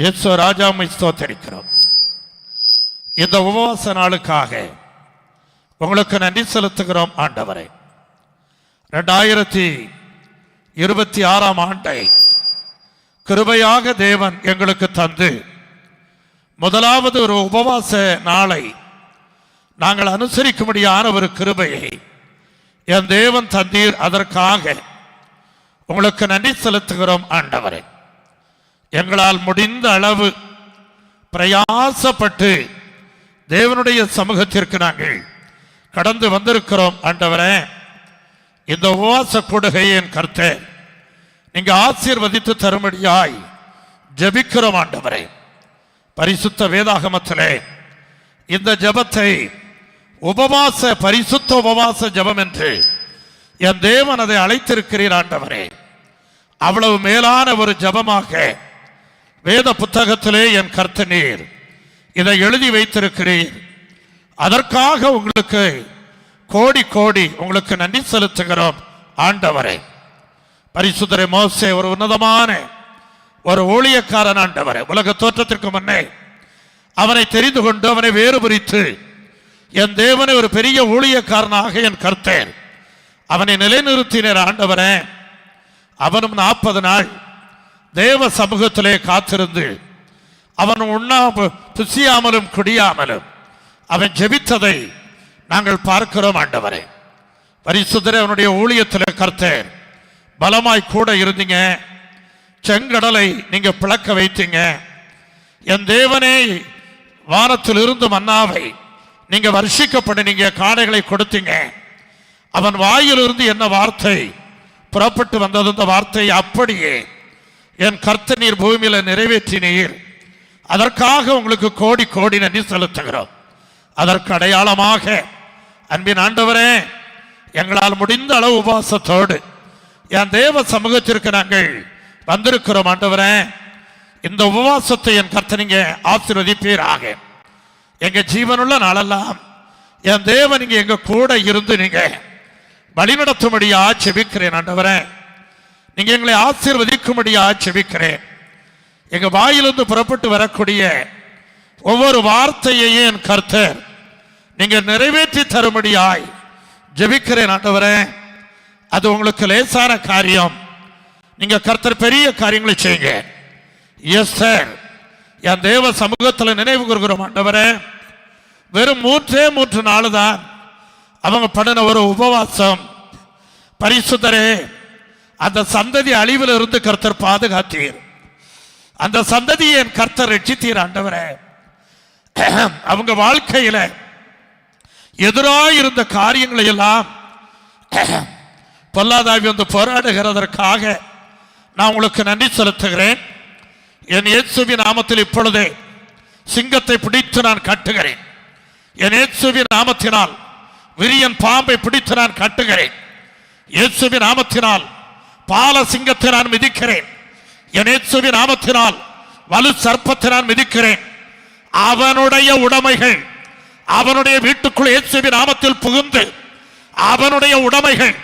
இயேசு ராஜாமை ஸ்தோத்தரிக்கிறோம். இந்த உபவாச நாளுக்காக உங்களுக்கு நன்றி செலுத்துகிறோம் ஆண்டவரை. ரெண்டாயிரத்தி இருபத்தி ஆறாம் ஆண்டை கிருபையாக தேவன் எங்களுக்கு தந்து முதலாவது ஒரு உபவாச நாளை நாங்கள் அனுசரிக்கும்படியான ஒரு கிருபையை என் தேவன் தந்தீர் அதற்காக உங்களுக்கு நன்றி செலுத்துகிறோம் ஆண்டவரே. எங்களால் முடிந்த அளவு பிரயாசப்பட்டு தேவனுடைய சமூகத்திற்கு நாங்கள் கடந்து வந்திருக்கிறோம் ஆண்டவரே. இந்த உபவாச கொடுகையின் கருத்தை நீங்க ஆசீர்வதித்து தரும்படியாய் ஜெபிக்கிறோம் ஆண்டவரே. பரிசுத்த வேதாகமத்திலே இந்த ஜெபத்தை உபவாச பரிசுத்த உபவாச ஜபம் என்று என் தேவன் அதை அழைத்திருக்கிறீர் ஆண்டவரே. அவ்வளவு மேலான ஒரு ஜெபமாக வேத புத்தகத்திலே என் கர்த்த நீர். இதை எழுதி வைத்திருக்கிறீர். அதற்காக உங்களுக்கு கோடி கோடி உங்களுக்கு நன்றி செலுத்துகிறோம் ஆண்டவரே. பரிசுதரை மோசே ஒரு உன்னதமான ஒரு ஊழியக்காரன் ஆண்டவரே. உலக தோற்றத்திற்கு முன்னே அவனை தெரிந்து கொண்டு அவனை வேறுபுரித்து என் தேவனை ஒரு பெரிய ஊழியக்காரனாக என் கருத்தேன் அவனை நிலைநிறுத்தினர் ஆண்டவரே. அவனும் நாற்பது நாள் தேவ சமூகத்திலே காத்திருந்து அவன் உண்ணா புசியாமலும் குடியாமலும் அவன் ஜெபித்ததை நாங்கள் பார்க்கிறோம் ஆண்டவரே. பரிசுத்தரே அவனுடைய ஊழியத்தில் கர்த்தர் பலமாய் கூட இருந்தீங்க. செங்கடலை நீங்க பிளக்க வைத்தீங்க. என் தேவனே வானத்தில் இருந்து மன்னாவை நீங்க வருஷிக்கப்படுனீங்க காடைகளை கொடுத்தீங்க. அவன் வாயிலிருந்து என்ன வார்த்தை புறப்பட்டு வந்தது? அந்த வார்த்தை அப்படியே என் கர்த்த நீர் பூமியில் நிறைவேற்றினீர். அதற்காக உங்களுக்கு கோடி கோடி நன்றி செலுத்துகிறோம். அதற்கு அடையாளமாக அன்பின் ஆண்டவரே எங்களால் முடிந்த அளவு உபவாசத்தோடு என் தேவ சமூகத்திற்கு நாங்கள் வந்திருக்கிறோம் ஆண்டவரே. இந்த உபவாசத்தை என் கர்த்த நீங்க ஆசிர்வதிப்பீராக. எங்க ஜீவனுள்ள நாளெல்லாம் என் தேவன் நீங்க எங்க கூட இருந்து நீங்க வழிநடத்தும்படியா செபிக்கிறேன் ஆண்டவரேன் நீங்க எங்களை ஆசீர்வதிக்கும்படியா செபிக்கிறேன். எங்க வாயிலிருந்து புறப்பட்டு வரக்கூடிய ஒவ்வொரு வார்த்தையையும் என் கர்த்தர் நீங்க நிறைவேற்றி தரும்படியாய் ஜெபிக்கிறேன் ஆண்டவரே. அது உங்களுக்கு லேசான காரியம். நீங்க கர்த்தர் பெரிய காரியங்களை செய்யுங்க. எஸ் சார் என் தேவ சமூகத்தில் நினைவு கூறுகிறோம் ஆண்டவரே. வெறும் மூன்றே மூன்று நாள் தான் அவங்க பண்ணின ஒரு உபவாசம். பரிசுத்தரே. அந்த சந்ததி அழிவில் இருந்து கர்த்தர் பாதுகாத்தீர். அந்த சந்ததியை என் கர்த்தர் ரட்சித்தீர் ஆண்டவரே. அவங்க வாழ்க்கையில எதிராக இருந்த காரியங்களை எல்லாம் பொல்லாதாவி வந்து போராடுகிறதற்காக நான் உங்களுக்கு நன்றி செலுத்துகிறேன். என் இயேசுவின் நாமத்தில் இப்பொழுதே சிங்கத்தை பிடித்து நான் கட்டுகிறேன். என் இயேசுவின் நாமத்தினால் விரியன் பாம்பை பிடித்து நான் கட்டுகிறேன். இயேசுவின் நாமத்தினால் பால சிங்கத்தை நான் மிதிக்கிறேன். என் நாமத்தினால் வலு சர்ப்பத்தை நான் மிதிக்கிறேன். அவனுடைய உடைமைகள் அவனுடைய வீட்டுக்குள் இயேசுவி நாமத்தில் புகுந்து அவனுடைய உடைமைகள்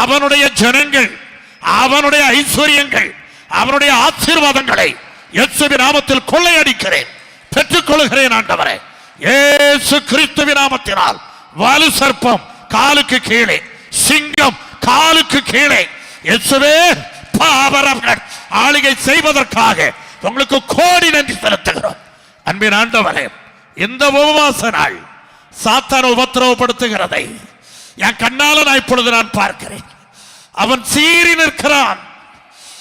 அவனுடைய ஜனங்கள் அவனுடைய ஐஸ்வர்யங்கள் அவனுடைய ஆசீர்வாதங்களை இயேசுவி நாமத்தில் கொள்ளையடிக்கிறேன். பெற்றுக்கொள்கிறேன் ஆண்டவரே. இயேசு கிறிஸ்துவி நாமத்தினால் வலு சர்ப்பம் காலுக்கு கீழே சிங்கம் காலுக்கு கீழே ஆளுகை செய்வதற்காக உங்களுக்கு கோடி நன்றி செலுத்துகிறோம். அன்பின் ஆண்டவரே இந்த உபவாச நாள் சாத்தான உபத்திரவப்படுத்துகிறதை என் கண்ணால நான் இப்பொழுது நான் பார்க்கிறேன். அவன் சீறி நிற்கிறான்.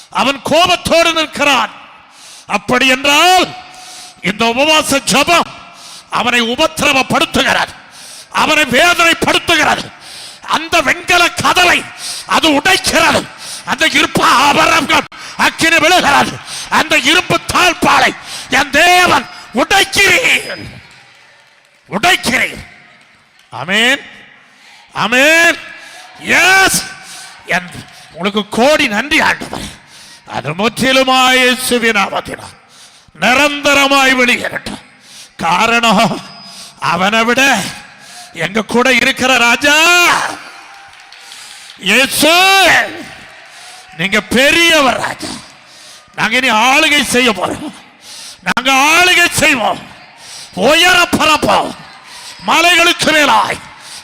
அவன் கோபத்தோடு நிற்கிறான். அப்படி என்றால் இந்த உபவாச ஜபம் அவனை உபத்திரவப்படுத்துகிறது. அவனை வேதனைப்படுத்துகிறது. அந்த வெண்கல கதலை அது உடைக்கிறது. அந்த இருப்பு ஆபரணங்கள் அக்கினி விழுகிறது. அந்த இருப்பு தாழ்பாலை என் தேவன் உடைக்கிறேன் உடைக்கிறேன் அமேன் அமேன் எஸ் என் உங்களுக்கு கோடி நன்றி ஆண்டவர். அது முற்றிலுமாய் இயேசுவின் நிரந்தரமாய் வெளியேறட்டும் காரணம் அவனை விட எங்க கூட இருக்கிற ராஜா? இயேசு நீங்க பெரியவர் ராஜா. நாங்க இனி ஆளுகை செய்ய போறோம். நாங்க ஆளுகை செய்வோம். உயர பரப்போம். மலைகளுக்கு மேலாய்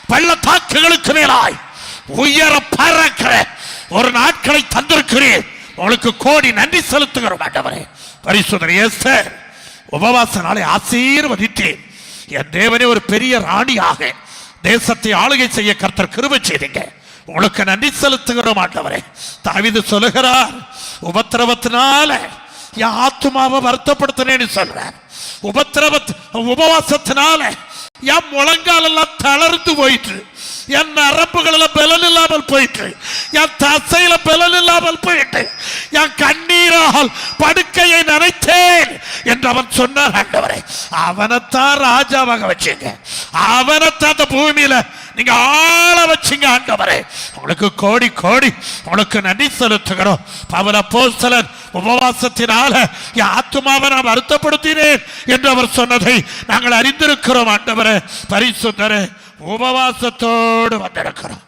பள்ளத்தாக்குகளுக்கு மேலாய் உயர பறக்கிற ஒரு நாட்களை தந்திருக்கிறேன் உங்களுக்கு கோடி நன்றி செலுத்துகிறோம் ஆண்டவரே. பரிசுத்தர் உபவாச நாளை ஆசீர்வதித்தேன் என் தேவனே ஒரு பெரிய ராணியாக தேசத்தை ஆளுகை செய்ய கர்த்தர் கிருபை செய்தீங்க. உங்களுக்கு நன்றி செலுத்துகிற மாட்டவரே தாவிது சொல்லுகிறார் உபத்திரவத்தினால என் ஆத்துமாவை வருத்தப்படுத்தினேன்னு சொல்றார். உபத்திரவத் உபவாசத்தினால என் முழங்கால் எல்லாம் தளர்ந்து போயிட்டு என் நரம்புகளில் பலன் இல்லாமல் போயிட்டு என் தசையில பலன் இல்லாமல் போயிட்டு என் கண்ணீரால் படுக்கையை நினைத்தேன் என்று அவன் சொன்னார் ஆண்டவரே. அவனைத்தான் ராஜாவாக வச்சுங்க. அவனைத்தான் அந்த பூமியில நீங்க ஆள வச்சீங்க ஆண்டவரே. உங்களுக்கு கோடி கோடி உங்களுக்கு நன்றி செலுத்துகிறோம். பவன போஸ்தலன் உபவாசத்தினால என் ஆத்மாவை நான் வருத்தப்படுத்தினேன் என்று அவர் சொன்னதை நாங்கள் அறிந்திருக்கிறோம் ஆண்டவரே. பரிசுத்தரே எதிர்பார்ப்போடு வந்திருக்கிறோம்.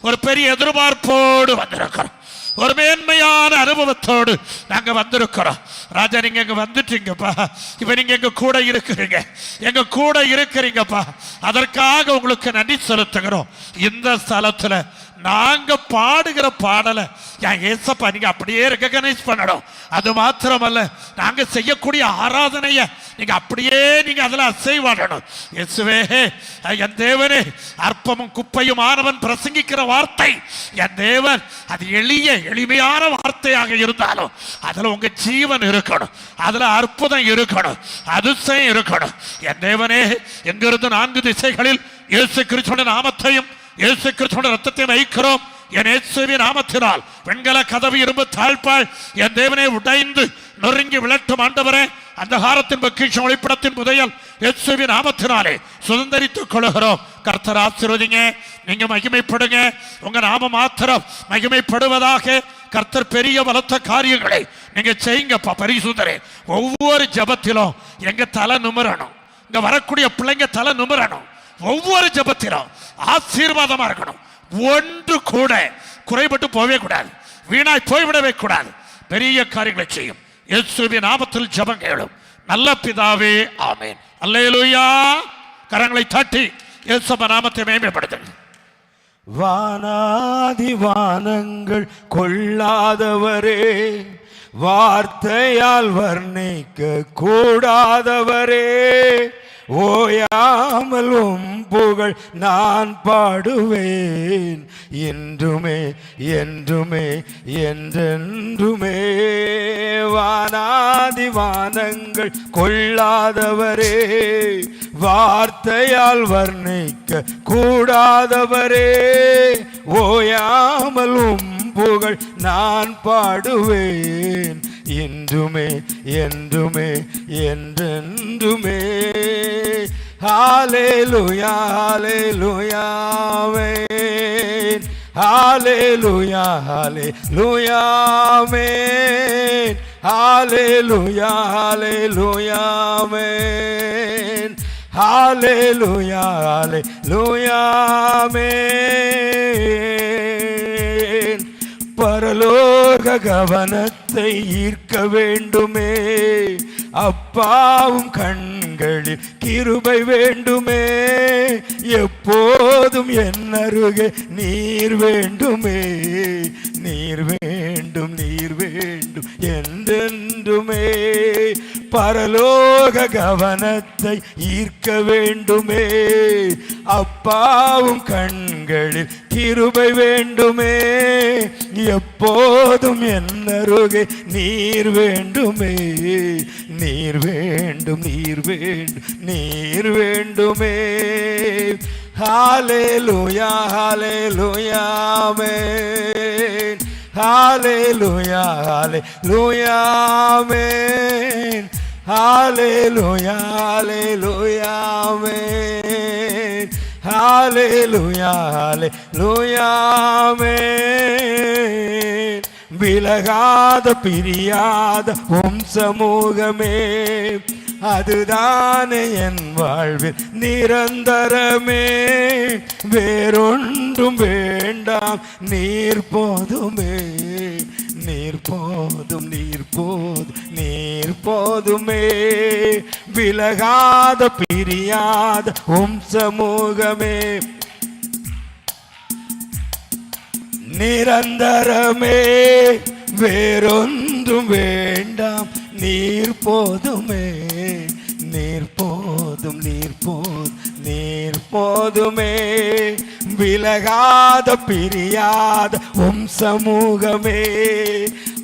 ஒரு பெரிய எதிர்பார்ப்போடு வந்திருக்கிறோம். ஒரு மேன்மையான அனுபவத்தோடு நாங்க வந்திருக்கிறோம். ராஜா நீங்க இங்க வந்துட்டீங்கப்பா. இப்ப நீங்க எங்க கூட இருக்கிறீங்க. எங்க கூட இருக்கிறீங்கப்பா. அதற்காக உங்களுக்கு நன்றி செலுத்துகிறோம். இந்த ஸ்தலத்துல நாங்க பாடுகிற பாடலை என் ஏசப்பா நீங்க அப்படியே ரெக்கக்னைஸ் பண்ணணும். அது மாத்திரமல்ல நாங்க செய்யக்கூடிய ஆராதனைய நீங்க அப்படியே நீங்க அதில் அசைவாடணும். இயேசுவே என் தேவனே அற்பமும் குப்பையும் ஆனவன் பிரசங்கிக்கிற வார்த்தை. என் தேவன் அது எளிய எளிமையான வார்த்தையாக இருந்தாலும் அதில் உங்க ஜீவன் இருக்கணும் அதுல அற்புதம் இருக்கணும் அதிசயம் இருக்கணும். என் தேவனே எங்கிருந்து நான்கு திசைகளில் இயேசு கிறிஸ்துவோட நாமத்தையும் இயேசு கிறிஸ்துவோட ரத்தத்தையும் வைக்கிறோம். என் இயேசுவின் நாமத்தினால் வெண்கல கதவு இரும்பு தாழ்பாள் என் தேவனை உடைந்து நொறுங்கி விளட்டும் ஆண்டவரே அந்த காரத்தின் பொக்கிஷம் ஒளிப்படத்தின் புதையல் இயேசுவின் நாமத்தினாலே சுதந்திரித்துக் கொள்கிறோம் கர்த்தர் ஆசீர்வதிங்க நீங்க மகிமைப்படுங்க. உங்க நாம மாத்திரம் மகிமைப்படுவதாக கர்த்தர் பெரிய பலத்த காரியங்களை நீங்க செய்யுங்கப்பா பரிசுதரே ஒவ்வொரு ஜபத்திலும் எங்க தலை நிமிரணும். இங்க வரக்கூடிய பிள்ளைங்க தலை நிமிரணும். ஒவ்வொரு ஜபத்திலும் ஆசீர்வாதமா இருக்கணும். ஒன்று கூட குறைபட்டு போவே கூடாது. வீணாய் போய்விடவே கூடாது. பெரிய காரியங்களை செய்யும். இயேசுவின் நாமத்தில் ஜெபம் கேளும். நல்ல பிதாவே ஆமேன். அல்லேலூயா. கரங்களை தட்டி இயேசுப நாமத்தை மேம்படுத்துங்கள் வானாதி வானங்கள் கொள்ளாதவரே வார்த்தையால் வர்ணிக்க கூடாதவரே. ஓயாமல் உம் புகழ் நான் பாடுவேன். என்றுமே என்றுமே என்றென்றுமே. வானாதி வானங்கள் கொள்ளாதவரே வார்த்தையால் வர்ணிக்க கூடாதவரே. ஓயாமல் உம் புகழ் நான் பாடுவேன். என்றுமே என்றுமே என்றென்றுமே ஹாலே லுயா ஹாலே லுயாவே ஹாலே லுயா ஹாலே லுயாமே ஹாலே லுயா ஹாலே லுயாமே ஹாலே லுயா ஹாலே லுயாமே பரலோக கவனத்தை ஈர்க்க வேண்டுமே. அப்பாவும் கண்களில் கிருபை வேண்டுமே. எப்போதும் என் அருகே நீர் வேண்டுமே. நீர் வேண்டும் நீர் வேண்டும் என்றென்றுமே. பரலோக கவனத்தை ஈர்க்க வேண்டுமே. அப்பாவும் கண்களில் கிருபை வேண்டுமே. எப்போதும் என்னருகே நீர் வேண்டுமே. நீர் வேண்டும் நீர் வேண்டும் நீர் வேண்டுமே. ஹாலே ஹalleluya ஹalleluya ஆமென். ஹalleluya ஹalleluya ஆமென். Hallelujah, hallelujah, amen. Hallelujah, hallelujah, amen. விலகாத பிரியாத உம் சமூகமே அதுதானே என் வாழ்வில் நிரந்தரமே வேறொன்றும் வேண்டாம் நீர் போதுமே நீர் போதும் நீர் போதும் நீர் போதுமே. விலகாத பிரியாத உம் சமூகமே. நிரந்தரமே. வேறொன்றும் வேண்டாம் நீர் போதுமே. நீர் போதும் நீர் போதும். நீர் போதுமே. விலகாத பிரியாத உம் சமூகமே.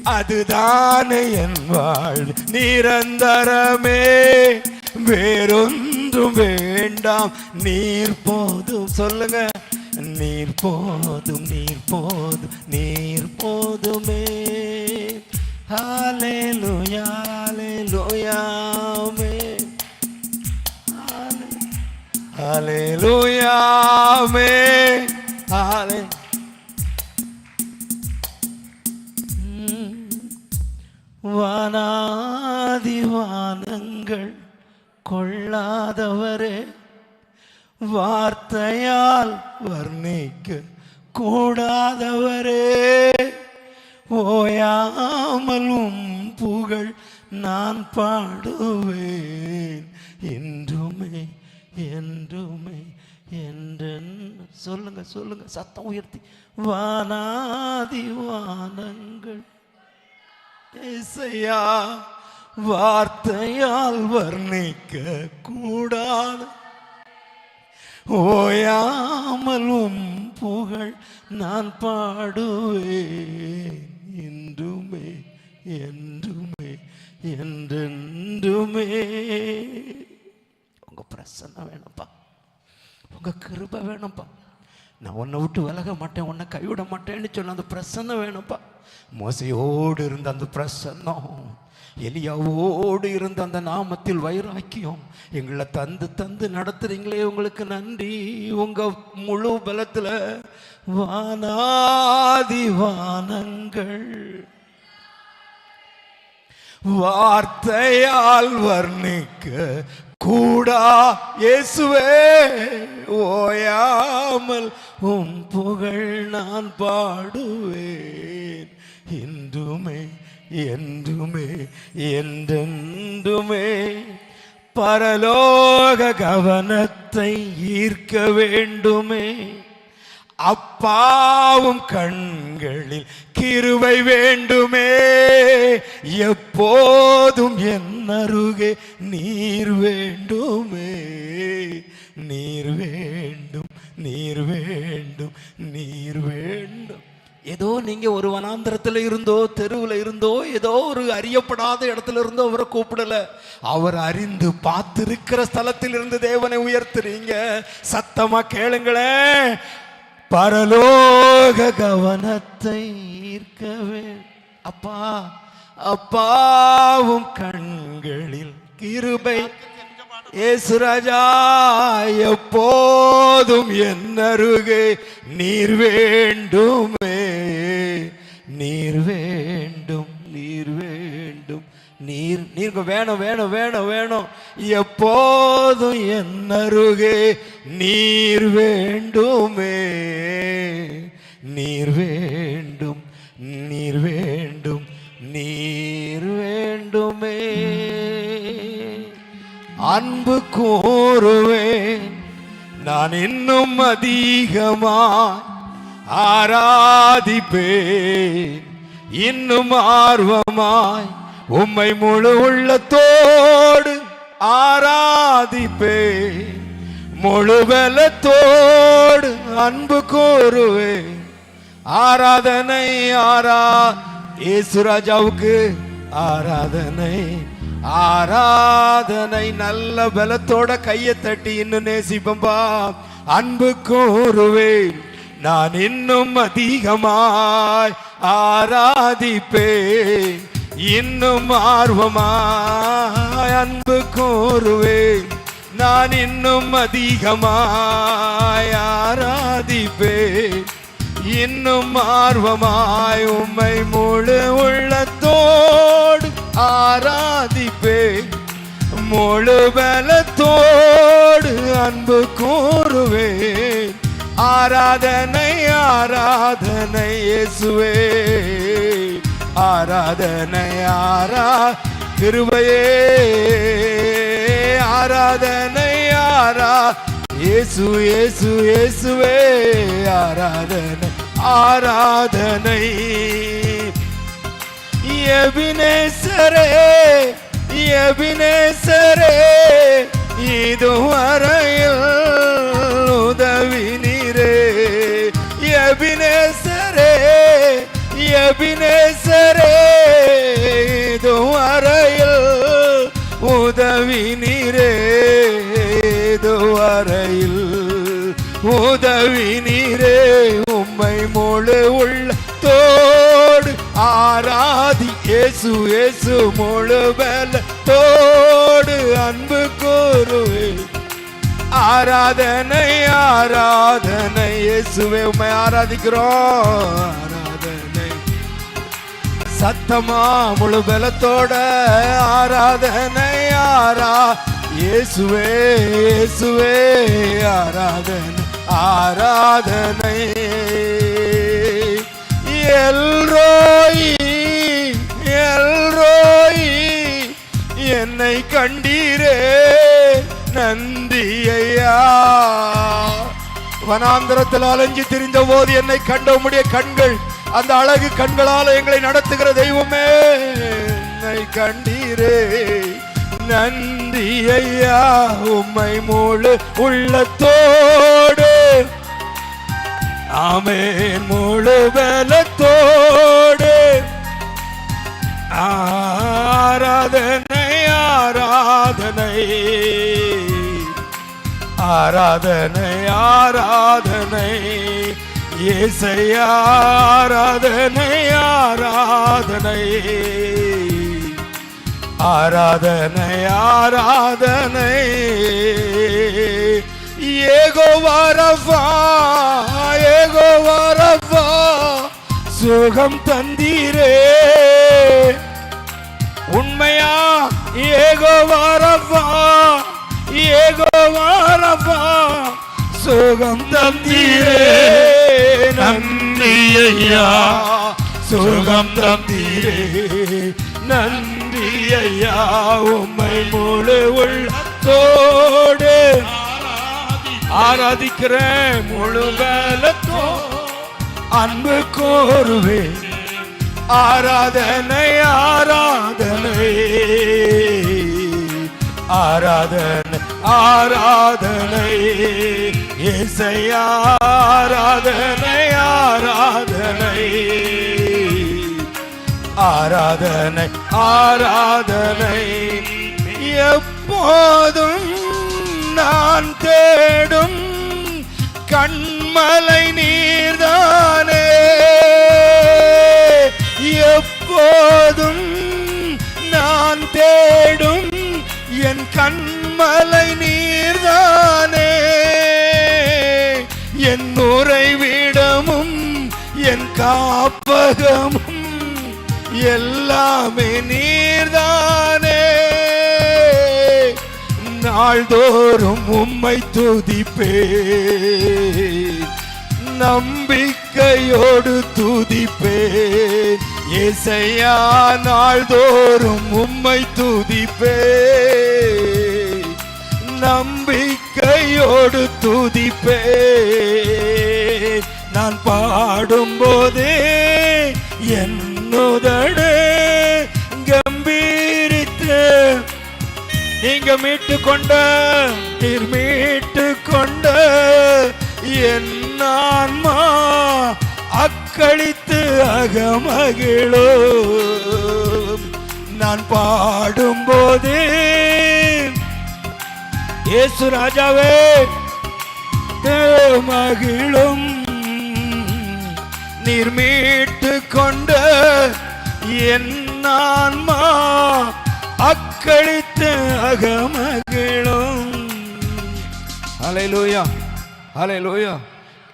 அதுதானே என் வாழ் நிரந்தரமே. வேறொன்றும் வேண்டாம். நீர் போதும். சொல்லுங்க. நீர் போதும் நீர் போதும் நீர் போதுமே. ஹாலேலுயா ஹலலூயாமே சொல்லுங்க. சத்தம் உயர்த்தி. வானாதி வானங்கள். இசையா வார்த்தையால் வர்ணிக்க கூடாது ஓயாமலும் புகழ் நான் பாடுவேன். என்றுமே என்றுமே என்றென்றுமே. உங்க பிரசன்னம் வேணும்ப்பா. உங்க கிருப வேணும்ப்பா. நான் உன்னை விட்டு விலக மாட்டேன் உன்னை கைவிட மாட்டேன்னு சொன்ன அந்த பிரசன்னம் வேணும்ப்பா. மோசையோடு இருந்த அந்த பிரசன்னம் எலியாவோடு இருந்த அந்த நாமத்தில் வைராக்கியம் எங்களை தந்து தந்து நடத்துறீங்களே உங்களுக்கு நன்றி. உங்க முழு பலத்துல வானாதி வானங்கள். வார்த்தையால் வர்ணிக்க கூடா இயேசுவே ஓயாமல் உம் புகழ் நான் பாடுவேன். இன்றுமே என்றுமே என்றென்றுமே பரலோக கவனத்தை ஈர்க்க வேண்டுமே. அப்பாவும் கண்களில் கிருவை வேண்டுமே. எப்போதும் என் அருகே நீர் வேண்டுமே. நீர் வேண்டும் நீர் வேண்டும் நீர் வேண்டும். ஏதோ நீங்க ஒரு வனாந்திரத்துல இருந்தோ தெருவில் இருந்தோ ஏதோ ஒரு அறியப்படாத இடத்துல இருந்தோ அவரை கூப்பிடல. அவர் அறிந்து பார்த்திருக்கிற ஸ்தலத்தில் இருந்து தேவனை உயர்த்துறீங்க. சத்தமா கேளுங்களேன். பரலோக கவனத்தை ஈர்க்கவே அப்பா அப்பாவும் கண்களில் கிருபை. ஏசுராஜா எப்போதும் என் அருகே நீர் வேண்டுமே. நீர் வேண்டும் நீர் வேண்டும். நீர் நீர் வேணும் வேணும் வேணும் வேணும். எப்போதும் என் அருகே நீர் வேண்டுமே. நீர் வேண்டும் நீர் வேண்டும் நீர் வேண்டுமே. அன்பு கூறுவேன் நான் இன்னும் அதிகமாய் ஆராதிப்பேன். இன்னும் ஆர்வமாய் உம்மை முழு உள்ளத்தோடு ஆராதிப்பே. முழு பலத்தோடு அன்பு கூறுவேன் ஆராதனை ஆரா இயேசுராஜாவுக்கு ஆராதனை. ஆராதனை நல்ல பலத்தோட கையை தட்டி இன்னும் நேசிப்பம்பா அன்பு கூறுவேன் நான் இன்னும் அதிகமாய் ஆராதிப்பேன். இன்னும் ஆர்வமாய் அன்பு கூறுவேன் நான் இன்னும் அதிகமாய் ஆராதிப்பேன். இன்னும் ஆர்வமாய் உம்மை முழு உள்ளத்தோடு ஆராதிப்பேன். முழு பலத்தோடு அன்பு கூறுவேன். ஆராதனை ஆராதனை இயேசுவே. ஆராதனை ஆரா கிருபையே. ஆராதனை ஆரா இயேசு இயேசு இயேசுவே. ஆராதனை ஆராதனை. எபினேசரே எபினேச மொழு உள்ள தோடு. ஆராதி ஏசு இயேசு முழு தோடு. அன்பு கூறுவே. ஆராதனை ஆராதனை இயேசுவே உம்மை ஆராதிக்கிறோம். ஆராதனை. சத்தமா முழு பலத்தோட ஆராதனை ஆரா இயேசுவே இயேசுவே ஆராதனை ஆராதனை. எல்ரோய் எல்ரோய் என்னை கண்டீரே நந்தி ஐயா வனாந்திரத்தில் அலைஞ்சு திரிந்த போது என்னை கண்ட உம்முடைய கண்கள் அந்த அழகு கண்களால் எங்களை நடத்துகிற தெய்வமே என்னை கண்டீரே நந்தி ஐயா உம்மை முழு உள்ளத்தோடு ஆமேன் முழு பலத்தோடு ஆராதனை. ஆராதனை ஆராதனை. ஆராதனை இசையா ஆராதனை. ஆராதனை ஆராதனை. ஆராதனை ஏகோ சுகம் தந்தீரே. உண்மையா ஏகோ வரவா ஏகோ வரவா சுகம் தந்தீரே. நன்றி ஐயா சுகம் தந்தீரே. நன்றி ஐயா உம்மை முழு ஆராதிக்கிற முழு பலத்தோ அன்பு கோருவே ஆராதனை ஆராதனை. ஆராதனை ஆராதனை. இசையா ஆராதனை ஆராதனை. ஆராதனை ஆராதனை. எப்போதும் நான் தேடும் கண்மலை நீர்தானே. எப்போதும் நான் தேடும் என் கண்மலை நீர்தானே. என் உறைவிடமும் என் காப்பகமும் எல்லாமே நீர்தான். நாள்தோறும் உம்மை துதிப்பே நம்பிக்கையோடு துதிப்பேன். இசையா நாள்தோறும் உம்மை துதிப்பே நம்பிக்கையோடு துதிப்பே நான் பாடும்போதே என்னுதடே கம்பீரித்து நீங்க மீட்டு கொண்ட நீர் மீட்டு கொண்ட என் ஆன்மா அக்களித்து அகமகிழோ நான் பாடும்போதே இயேசு ராஜாவே மகிழும். நீர் மீட்டு கொண்ட என் ஆன்மா கேட்ட அகமகிழும் அலை லூயா அலை லூயா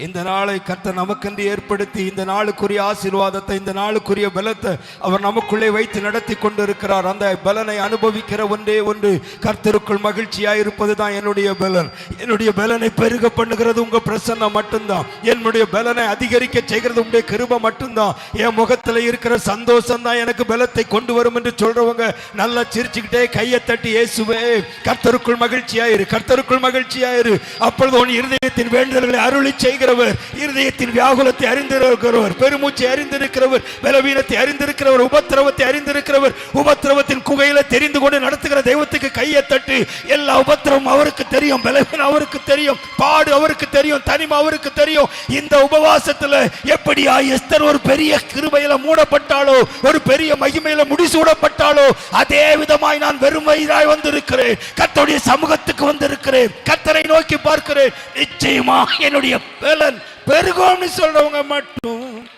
இந்த நாளை கர்த்தர் நமக்கென்று ஏற்படுத்தி இந்த நாளுக்குரிய ஆசீர்வாதத்தை இந்த நாளுக்குரிய பலத்தை அவர் நமக்குள்ளே வைத்து நடத்தி கொண்டிருக்கிறார். அந்த பலனை அனுபவிக்கிற ஒன்றே ஒன்று கர்த்தருக்குள் மகிழ்ச்சியாக இருப்பது தான் என்னுடைய பலன். என்னுடைய பலனை பெருக பண்ணுகிறது உங்க பிரசன்னம் மட்டும்தான். என்னுடைய பலனை அதிகரிக்க செய்கிறது உங்களுடைய கிருப மட்டும்தான். என் முகத்தில் இருக்கிற சந்தோஷம் தான் எனக்கு பலத்தை கொண்டு வரும் என்று சொல்றவங்க நல்லா சிரிச்சுக்கிட்டே கையை தட்டி இயேசுவே கர்த்தருக்குள் மகிழ்ச்சியாயிரு கர்த்தருக்குள் மகிழ்ச்சியாயிரு. அப்பொழுது உன் இருதயத்தின் வேண்டுதல்களை அருளி அறிந்திருக்கிறவர் இருதயத்தின் வியாகுலத்தை அறிந்திருக்கிறவர் பெருமூச்சை அறிந்திருக்கிறவர் பலவீனத்தை அறிந்திருக்கிறவர் உபத்திரவத்தை அறிந்திருக்கிறவர் உபத்திரவத்தின் குகையில தெரிந்து கொண்டு நடத்துகிற தெய்வத்துக்கு கையை தட்டு எல்லா உபத்திரமும் அவருக்கு தெரியும் பலவீனம் அவருக்கு தெரியும் பாடு அவருக்கு தெரியும் தனிமை அவருக்கு தெரியும். இந்த உபவாசத்துல எப்படியா எஸ்தர் ஒரு பெரிய கிருபையில மூடப்பட்டாலோ ஒரு பெரிய மகிமையில முடிசூடப்பட்டாலோ அதே விதமாய் நான் வெறும் வயிறாய் வந்திருக்கிறேன். கர்த்தருடைய சமூகத்துக்கு வந்திருக்கிறேன். கர்த்தரை நோக்கி பார்க்கிறேன். நிச்சயமா என்னுடைய பலன் பெருகும்னு சொல்றவங்க மட்டும்.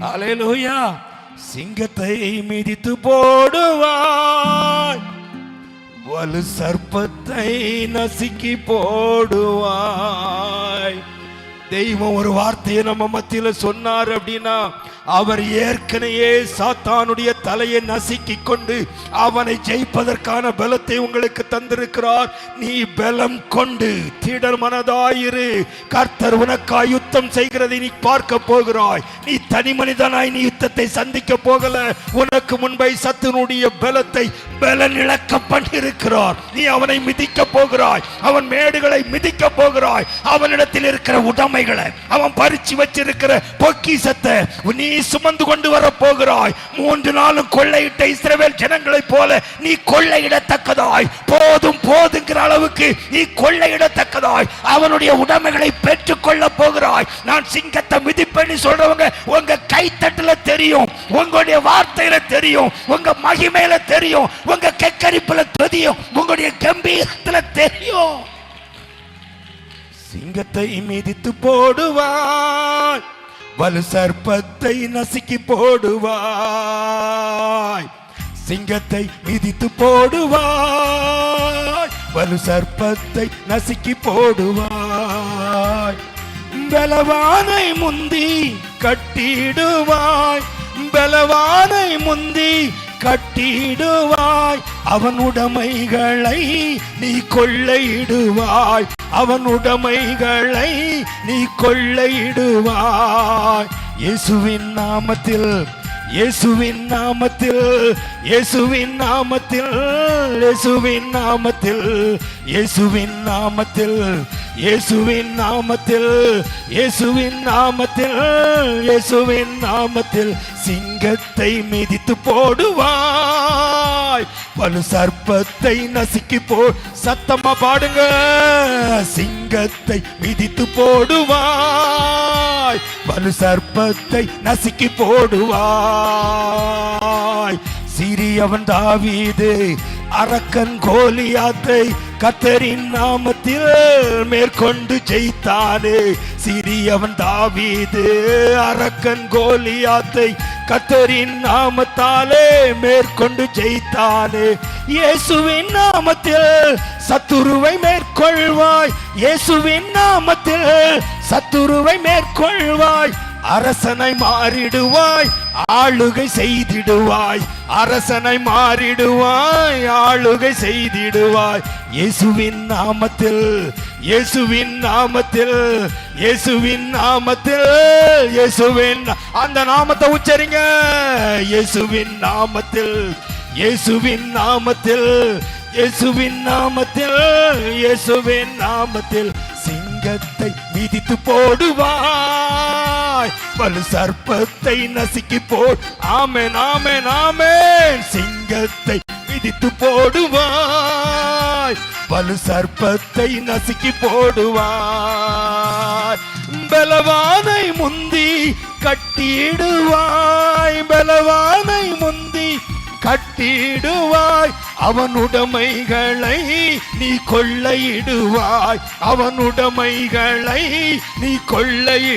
அலையலோயா சிங்கத்தை மிதித்து போடுவாய். வலு சர்ப்பத்தை நசுக்கி போடுவாய். தெய்வம் ஒரு வார்த்தையை நம்ம மத்தியில சொன்னார் அப்படின்னா அவர் ஏற்கனவே சாத்தானுடைய தலையை நசுக்கி கொண்டு அவனை ஜெயிப்பதற்கான பலத்தை உங்களுக்கு தந்திருக்கிறார். நீ பலம் கொண்டு திடர் மனதாயிரு. கர்த்தர் உனக்காய் யுத்தம் செய்கிறதை நீ பார்க்க போகிறாய். நீ தனி மனிதனாய் நீ யுத்தத்தை சந்திக்க போகல. உனக்கு முன்பை சத்துனுடைய பலத்தை பலன் இழக்க பண்ணிருக்கிறார் நீ அவனை மிதிக்க போகிறாய். அவன் மேடுகளை மிதிக்க போகிறாய். அவனிடத்தில் இருக்கிற உடைமைகளை அவன் பறிச்சு வச்சிருக்கிற பொக்கிசத்தை நீ சுமந்து கொண்டு வர போகிறாய் மூன்று நாளும் கொள்ளையிட்ட இஸ்ரவேல் ஜனங்களைப் போல நீ கொள்ளையிடத்தக்கதாய். போதும் போதுங்கிற அளவுக்கு நீ கொள்ளையிடத்தக்கதாய். அவனுடைய உடமைகளை பெற்றுக்கொள்ள போகிறாய். நான் சிங்கத்தை மிதிப்பேன்னு சொல்றவங்க உங்க கைத்தட்டுல தெரியும். உங்களுடைய வார்த்தையில தெரியும். உங்க மகிமையில தெரியும். உங்க கெக்கரிப்புல தெரியும். உங்களுடைய கம்பீரத்துல தெரியும். சிங்கத்தை மிதித்து போடுவாய். வலு சர்ப்பத்தை நசுக்கி போடுவாய். சிங்கத்தை மிதித்து போடுவாய். வலு சர்ப்பத்தை நசுக்கி போடுவாய். பலவானை முந்தி கட்டிடுவாய். பலவானை முந்தி கட்டிடுவாய். அவன் உடைமைகளை நீ கொள்ளையிடுவாய். அவன் உடைமைகளை நீ கொள்ளையிடுவாய். இயேசுவின் நாமத்தில் இயேசுவின் நாமத்தில் இயேசுவின் நாமத்தில் இயேசுவின் நாமத்தில் இயேசுவின் நாமத்தில் இயேசுவின் நாமத்தில் இயேசுவின் நாமத்தில் இயேசுவின் நாமத்தில் சிங்கத்தை மிதித்து போடுவாய். பலு சர்ப்பத்தை நசுக்கி போ சத்தமா பாடுங்க. சிங்கத்தை மிதித்து போடுவாய். பலு சர்ப்பத்தை நசுக்கி போடுவாய். சிறியவன் தாவீது அரக்கன் கோலியாத்தை கத்தரின் நாமத்தில் மேற்கொண்டு ஜெயித்தானே. சிறியவன் தாவீது அரக்கன் கோலியாத்தை கத்தரின் நாமத்தாலே மேற்கொண்டு ஜெயித்தானே. இயேசுவின் நாமத்தில் சத்துருவை மேற்கொள்வாய். இயேசுவின் நாமத்தில் சத்துருவை மேற்கொள்வாய். அரசனை மாறிடுவாய் ஆளுகை செய்திடுவாய். அரசனை மாறிடுவாய் ஆளுகை செய்திடுவாய். இயேசுவின் நாமத்தில் இயேசுவின் நாமத்தில் இயேசுவின் நாமத்தில் இயேசுவின் அந்த நாமத்தை உச்சரிங்க. இயேசுவின் நாமத்தில் இயேசுவின் நாமத்தில் இயேசுவின் நாமத்தில் இயேசுவின் நாமத்தில். சிங்கத்தை மிதித்து போடுவாய். பலு சர்ப்பத்தை நசுக்கி போ ஆமென் ஆமென் ஆமென். சிங்கத்தை மிதித்து போடுவாய். பலு சர்ப்பத்தை நசுக்கி போடுவாய். பலவானை முந்தி கட்டிடுவாய் பலவானை முந்தி கட்டிடுவாய். அவனுடைமைகளை நீ கொள்ளையிடுவாய். அவனுடைமைகளை நீ கொள்ளையிடு